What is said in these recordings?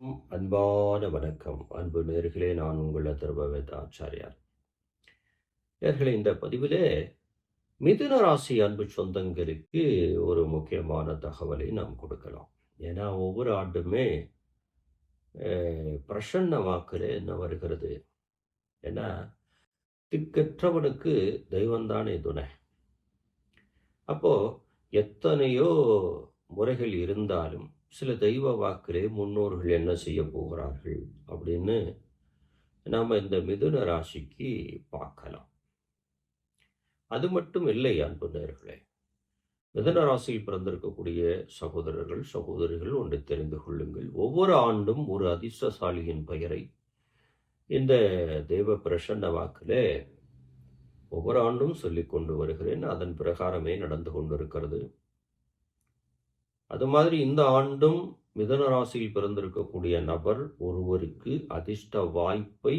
அன்பான வணக்கம். அன்பு நேர்களே நான் உங்கள் அதர்பவேத ஆச்சாரியார். நேர்களே இந்த பதிவிலே மிதுன ராசி அன்பு சொந்தங்களுக்கு ஒரு முக்கியமான தகவலை நாம் கொடுக்கலாம். ஏன்னா ஒவ்வொரு ஆண்டுமே பிரசன்ன வாக்கில் என்ன வருகிறது? ஏன்னா திக்கற்றவனுக்கு தெய்வந்தானே துணை. அப்போ எத்தனையோ முறைகள் இருந்தாலும் சில தெய்வ வாக்கிலே முன்னோர்கள் என்ன செய்ய போகிறார்கள் அப்படின்னு நாம் இந்த மிதுன ராசிக்கு பார்க்கலாம். அது மட்டும் இல்லை அன்பு நேர்களே. மிதுன ராசியில் பிறந்திருக்கக்கூடிய சகோதரர்கள் சகோதரிகள் ஒன்று தெரிந்து கொள்ளுங்கள். ஒவ்வொரு ஆண்டும் ஒரு அதிர்ஷ்டசாலியின் பெயரை இந்த தெய்வ பிரசன்ன வாக்கிலே ஒவ்வொரு ஆண்டும் சொல்லிக்கொண்டு வருகிறேன். அதன் பிரகாரமே நடந்து கொண்டிருக்கிறது. அது மாதிரி இந்த ஆண்டும் மிதன ராசியில் பிறந்திருக்கக்கூடிய நபர் ஒருவருக்கு அதிர்ஷ்ட வாய்ப்பை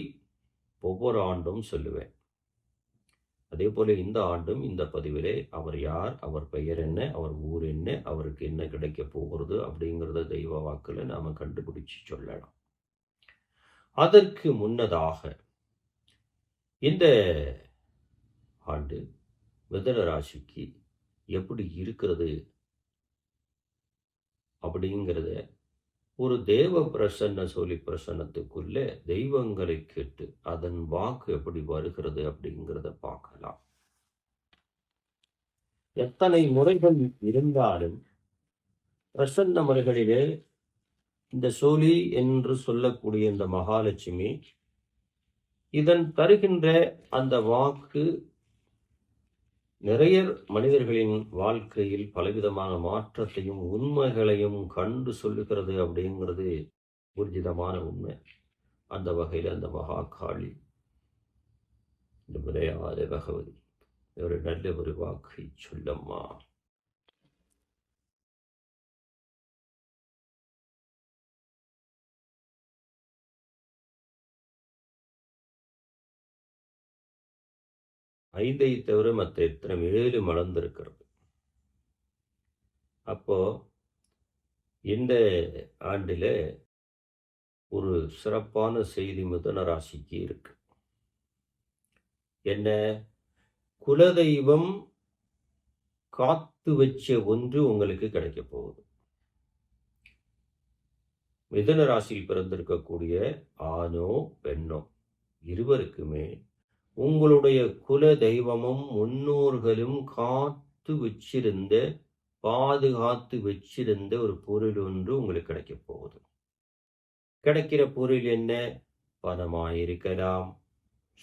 ஒவ்வொரு ஆண்டும் சொல்லுவேன். அதே போல இந்த ஆண்டும் இந்த பதிவிலே அவர் யார் அவர் பெயர் என்ன அவர் ஊர் என்ன அவருக்கு என்ன கிடைக்க போகிறது அப்படிங்கிறத தெய்வ வாக்கில் நாம கண்டுபிடிச்சு சொல்லலாம். அதற்கு முன்னதாக இந்த ஆண்டு மிதன ராசிக்கு எப்படி இருக்கிறது அப்படிங்கிறத ஒரு தேவ பிரசன்ன சொல்லி பிரசன்னத்துக்குள்ளே தெய்வங்களை கேட்டு அதன் வாக்கு எப்படி வருகிறது அப்படிங்கிறத பார்க்கலாம். எத்தனை முறைகள் இருந்தாலும் பிரசன்ன முறைகளிலே இந்த சோழி என்று சொல்லக்கூடிய இந்த மகாலட்சுமி இதன் தருகின்ற அந்த வாக்கு நிறைய மனிதர்களின் வாழ்க்கையில் பலவிதமான மாற்றத்தையும் உண்மைகளையும் கண்டு சொல்லுகிறது அப்படிங்கிறது ஊர்ஜிதமான உண்மை. அந்த வகையில் அந்த மகாகாளி இந்த விளையாத பகவதி ஒரு நல்ல ஒரு வாக்கை சொல்லம்மா. ஐந்தை தவிர மற்ற எத்தனை ஏழு மலர்ந்திருக்கிறது. அப்போ இந்த ஆண்டில் ஒரு சிறப்பான செய்தி மிதன ராசிக்கு இருக்கு. என்ன? குலதெய்வம் காத்து வச்ச ஒன்று உங்களுக்கு கிடைக்க போகுது. மிதன ராசியில் பிறந்திருக்கக்கூடிய ஆணோ பெண்ணோ இருவருக்குமே உங்களுடைய குல தெய்வமும் முன்னோர்களும் காத்து வச்சிருந்த பாதுகாத்து வச்சிருந்த ஒரு பொருள் ஒன்று உங்களுக்கு கிடைக்க போகுது. கிடைக்கிற பொருள் என்ன? பணமாயிருக்கலாம்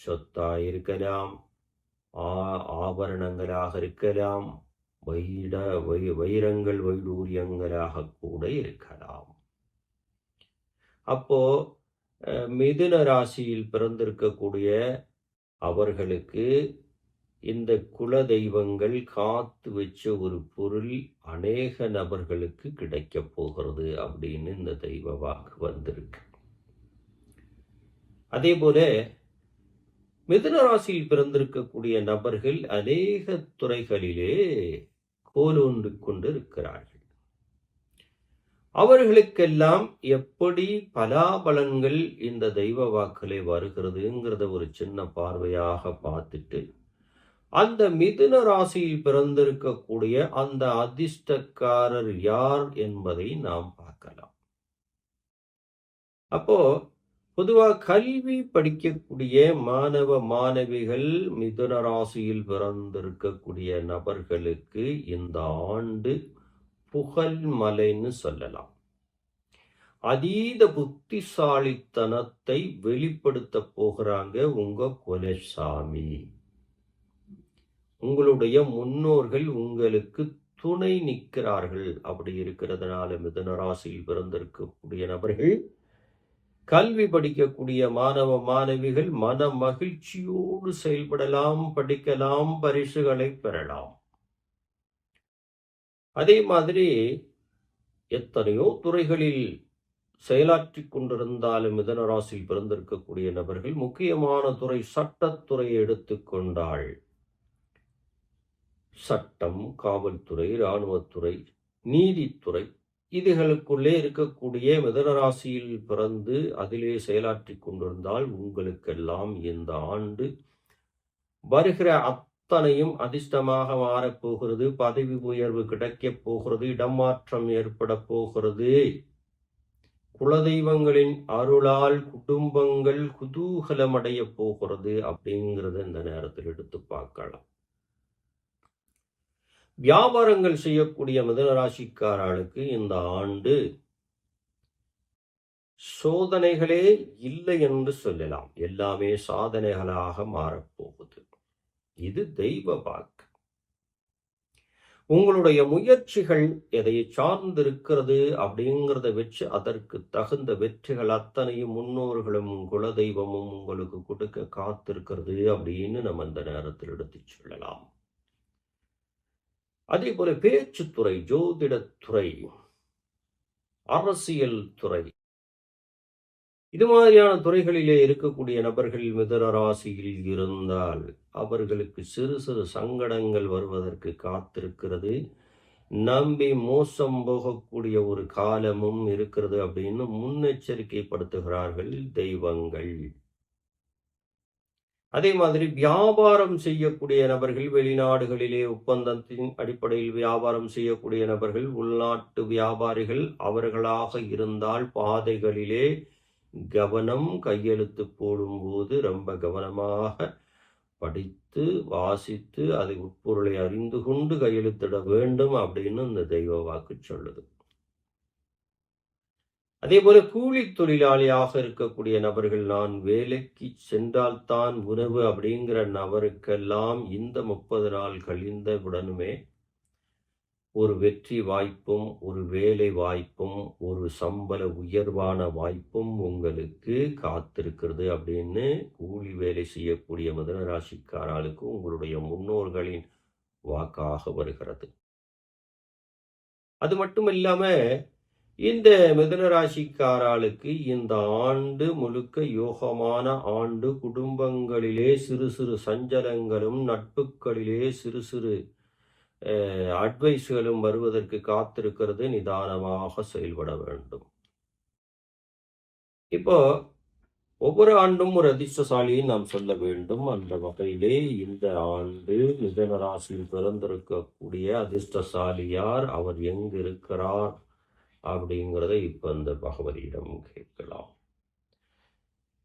சொத்தாயிருக்கலாம் ஆ- ஆபரணங்களாக இருக்கலாம் வைட வை வைரங்கள் வைடூரியங்களாக கூட இருக்கலாம். அப்போ மிதுன ராசியில் பிறந்திருக்கக்கூடிய அவர்களுக்கு இந்த குல தெய்வங்கள் காத்து வச்ச ஒரு பொருள் அநேக நபர்களுக்கு கிடைக்க போகிறது அப்படின்னு இந்த தெய்வ வாக்கு வந்திருக்கு. அதே போல மிதுன ராசியில் பிறந்திருக்கக்கூடிய நபர்கள் அநேக துறைகளிலே கோலோன்று கொண்டு இருக்கிறார்கள். அவர்களுக்கெல்லாம் எப்படி பலாபலன்கள் இந்த தெய்வ வாக்கிலே வருகிறதுங்கிறத ஒரு சின்ன பார்வையாக பார்த்துட்டு அந்த மிதுன ராசியில் பிறந்திருக்கக்கூடிய அந்த அதிர்ஷ்டக்காரர் யார் என்பதை நாம் பார்க்கலாம். அப்போ பொதுவாக கல்வி படிக்கக்கூடிய மாணவ மாணவிகள் மிதுன ராசியில் பிறந்திருக்கக்கூடிய நபர்களுக்கு இந்த ஆண்டு புகழ் மலைன்னு சொல்லலாம். அதீத புத்திசாலித்தனத்தை வெளிப்படுத்த போகிறாங்க உங்க குலசாமி. உங்களுடைய முன்னோர்கள் உங்களுக்கு துணை நிற்கிறார்கள். அப்படி இருக்கிறதுனால மிதன ராசியில் பிறந்திருக்கக்கூடிய நபர்கள் கல்வி படிக்கக்கூடிய மாணவ மாணவிகள் மன மகிழ்ச்சியோடு செயல்படலாம் படிக்கலாம் பரிசுகளை பெறலாம். அதே மாதிரி எத்தனையோ துறைகளில் செயலாற்றி கொண்டிருந்தாலும் மிதன ராசியில் பிறந்திருக்கக்கூடிய நபர்கள் முக்கியமான துறை சட்டத்துறையை எடுத்துக்கொண்டால் சட்டம் காவல்துறை இராணுவத்துறை நீதித்துறை இதுகளுக்குள்ளே இருக்கக்கூடிய மிதனராசியில் பிறந்து அதிலே செயலாற்றி கொண்டிருந்தால் உங்களுக்கெல்லாம் இந்த ஆண்டு வருகிற அத்தனையும் அதிர்ஷ்டமாக மாறப்போகிறது பதவி உயர்வு கிடைக்கப் போகிறது. இடமாற்றம் ஏற்பட போகிறது. குலதெய்வங்களின் அருளால் குடும்பங்கள் குதூகலமடைய போகிறது அப்படிங்கிறத இந்த நேரத்தில் எடுத்து பார்க்கலாம். வியாபாரங்கள் செய்யக்கூடிய மிதனராசிக்காரர்களுக்கு இந்த ஆண்டு சோதனைகளே இல்லை என்று சொல்லலாம். எல்லாமே சாதனைகளாக மாறப்போகுது இது தெய்வ வாக்கு. உங்களுடைய முயற்சிகள் எதை சார்ந்திருக்கிறது அப்படிங்கிறத வச்சு அதற்கு தகுந்த வெற்றிகள் அத்தனையும் முன்னோர்களும் குலதெய்வமும் உங்களுக்கு கொடுக்க காத்திருக்கிறது அப்படின்னு நம்ம இந்த நேரத்தில் எடுத்து சொல்லலாம். அதே போல பேச்சுத்துறை ஜோதிடத்துறை அரசியல் துறை. இது மாதிரியான துறைகளிலே இருக்கக்கூடிய நபர்கள் மிதன ராசியில் இருந்தால் அவர்களுக்கு சிறு சிறு சங்கடங்கள் வருவதற்கு காத்திருக்கிறது. நம்பி மோசம் போகக்கூடிய ஒரு காலமும் இருக்கிறது அப்படின்னு முன்னெச்சரிக்கைப்படுத்துகிறார்கள் தெய்வங்கள். அதே மாதிரி வியாபாரம் செய்யக்கூடிய நபர்கள் வெளிநாடுகளிலே ஒப்பந்தத்தின் அடிப்படையில் வியாபாரம் செய்யக்கூடிய நபர்கள் உள்நாட்டு வியாபாரிகள் அவர்களாக இருந்தால் பாதைகளிலே கவனம் கையெழுத்து போடும்போது ரொம்ப கவனமாக படித்து வாசித்து அதை உட்பொருளை அறிந்து கொண்டு கையெழுத்திட வேண்டும் அப்படின்னு இந்த தெய்வ வாக்கு சொல்லுது. அதே போல கூலி தொழிலாளியாக இருக்கக்கூடிய நபர்கள் நான் வேலைக்கு சென்றால்தான் உணவு அப்படிங்கிற நபருக்கெல்லாம் இந்த முப்பது நாள் கழிந்த உடனுமே ஒரு வெற்றி வாய்ப்பும் ஒரு வேலை வாய்ப்பும் ஒரு சம்பள உயர்வான வாய்ப்பும் உங்களுக்கு காத்திருக்கிறது அப்படின்னு கூலி வேலை செய்யக்கூடிய முதலராசிக்காரர்களுக்கு உங்களுடைய முன்னோர்களின் வாக்காக வருகிறது. அது மட்டும் இல்லாமல் இந்த மிதனராசிக்காராளுக்கு இந்த ஆண்டு முழுக்க யோகமான ஆண்டு குடும்பங்களிலே சிறு சிறு சஞ்சலங்களும் நட்புகளிலே சிறு சிறு அட்வைஸ்களும் வருவதற்கு காத்திருக்கிறது நிதானமாக செயல்பட வேண்டும். இப்போ ஒவ்வொரு ஆண்டும் ஒரு அதிர்ஷ்டசாலியை நாம் சொல்ல வேண்டும். அந்த வகையிலே இந்த ஆண்டு மிதனராசியில் பிறந்திருக்கக்கூடிய அதிர்ஷ்டசாலியார் அவர் எங்கு இருக்கிறார் அப்படிங்கிறத இப்ப அந்த பகவதியிடம் கேட்கலாம்.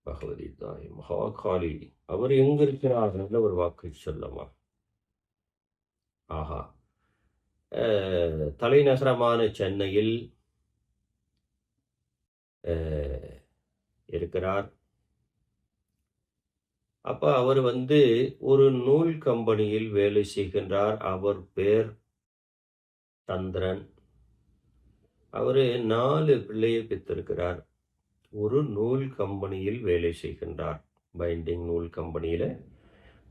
பகவதி தாய் மகாகாளி அவர் எங்கிருக்கிறார் என்ற ஒரு வாக்கை சொல்லமா ஆஹா. தலைநகரமான சென்னையில் இருக்கிறார். அப்போ அவர் வந்து ஒரு நூல் கம்பெனியில் வேலை செய்கின்றார். அவர் பேர் சந்திரன். அவர் நாலு பிள்ளையை பெற்றிருக்கிறார். ஒரு நூல் கம்பெனியில் வேலை செய்கின்றார். பைண்டிங் நூல் கம்பெனியில்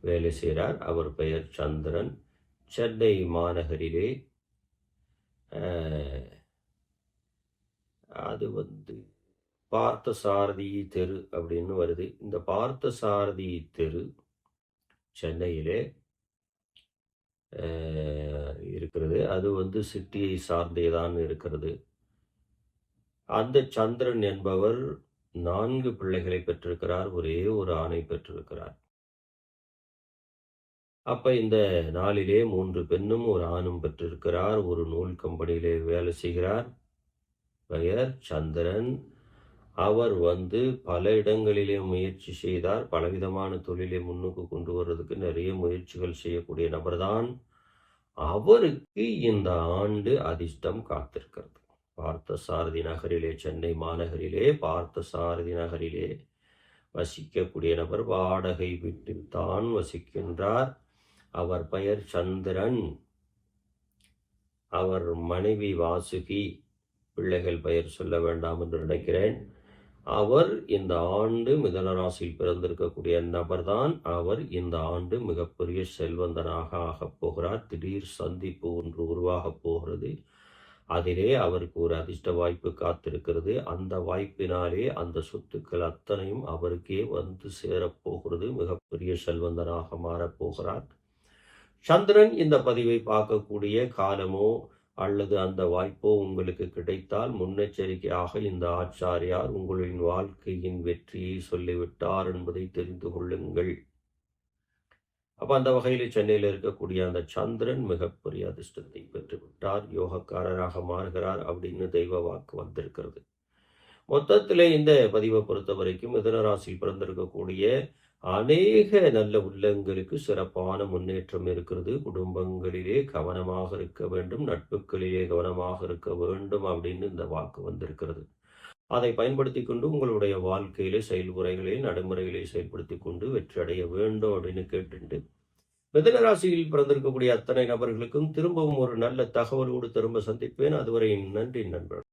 வேலை செய்கிறார் அவர் பெயர் சந்திரன். சென்னை மாநகரிலே அது வந்து பார்த்த சாரதி தெரு அப்படின்னு வருது. இந்த பார்த்த சாரதி தெரு சென்னையிலே இருக்கிறது. அது வந்து சிட்டியை சார்ந்தே தான் இருக்கிறது. அந்த சந்திரன் என்பவர் நான்கு பிள்ளைகளை பெற்றிருக்கிறார். ஒரே ஒரு ஆணை பெற்றிருக்கிறார். அப்போ இந்த நாளிலே மூன்று பெண்ணும் ஒரு ஆணும் பெற்றிருக்கிறார். ஒரு நூல் கம்பெனியிலே வேலை செய்கிறார். பெயர் சந்திரன். அவர் வந்து பல இடங்களிலே முயற்சி செய்தார். பலவிதமான தொழிலை முன்னுக்கு கொண்டு வர்றதுக்கு நிறைய முயற்சிகள் செய்யக்கூடிய நபர்தான். அவருக்கு இந்த ஆண்டு அதிர்ஷ்டம் காத்திருக்கிறது. பார்த்த சாரதி நகரிலே சென்னை மாநகரிலே பார்த்த சாரதி நகரிலே வசிக்கக்கூடிய நபர் வாடகை வீட்டில் தான் வசிக்கின்றார். அவர் பெயர் சந்திரன். அவர் மனைவி வாசுகி. பிள்ளைகள் பெயர் சொல்ல வேண்டாம் என்று நினைக்கிறேன். அவர் இந்த ஆண்டு மிதனராசியில் பிறந்திருக்கக்கூடிய நபர்தான். அவர் இந்த ஆண்டு மிகப்பெரிய செல்வந்தனாக ஆகப் போகிறார். திடீர் சந்திப்பு ஒன்று உருவாகப் போகிறது. அதிலே அவருக்கு ஒரு அதிர்ஷ்ட வாய்ப்பு காத்திருக்கிறது. அந்த வாய்ப்பினாலே அந்த சொத்துக்கள் அத்தனையும் அவருக்கே வந்து சேரப்போகிறது மிகப்பெரிய செல்வந்தனாக மாறப்போகிறார் சந்திரன் இந்த பதிவை பார்க்கக்கூடிய காலமோ அல்லது அந்த வாய்ப்போ உங்களுக்கு கிடைத்தால் முன்னெச்சரிக்கையாக இந்த ஆச்சாரியார் உங்களின் வாழ்க்கையின் வெற்றியை சொல்லிவிட்டார் என்பதை தெரிந்து கொள்ளுங்கள். அப்போ அந்த வகையில் சென்னையில் இருக்கக்கூடிய அந்த சந்திரன் மிகப்பெரிய அதிர்ஷ்டத்தை பெற்றுவிட்டார். யோகக்காரராக மாறுகிறார் அப்படின்னு தெய்வ வாக்கு வந்திருக்கிறது. மொத்தத்தில் இந்த பதிவை பொறுத்த வரைக்கும் மிதனராசி பிறந்திருக்கக்கூடிய அநேக நல்ல உள்ளங்களுக்கு சிறப்பான முன்னேற்றம் இருக்கிறது. குடும்பங்களிலே கவனமாக இருக்க வேண்டும். நட்புகளிலே கவனமாக இருக்க வேண்டும் அப்படின்னு இந்த வாக்கு வந்திருக்கிறது. அதை பயன்படுத்தி கொண்டு உங்களுடைய வாழ்க்கையிலே செயல்முறைகளை நடைமுறைகளை செயல்படுத்தி கொண்டு வெற்றி அடைய வேண்டும் அப்படின்னு கேட்டுண்டு. மிதனராசியில் பிறந்திருக்கக்கூடிய அத்தனை நபர்களுக்கும் திரும்பவும் ஒரு நல்ல தகவலோடு திரும்ப சந்திப்பேன். அதுவரை நன்றி நண்பர்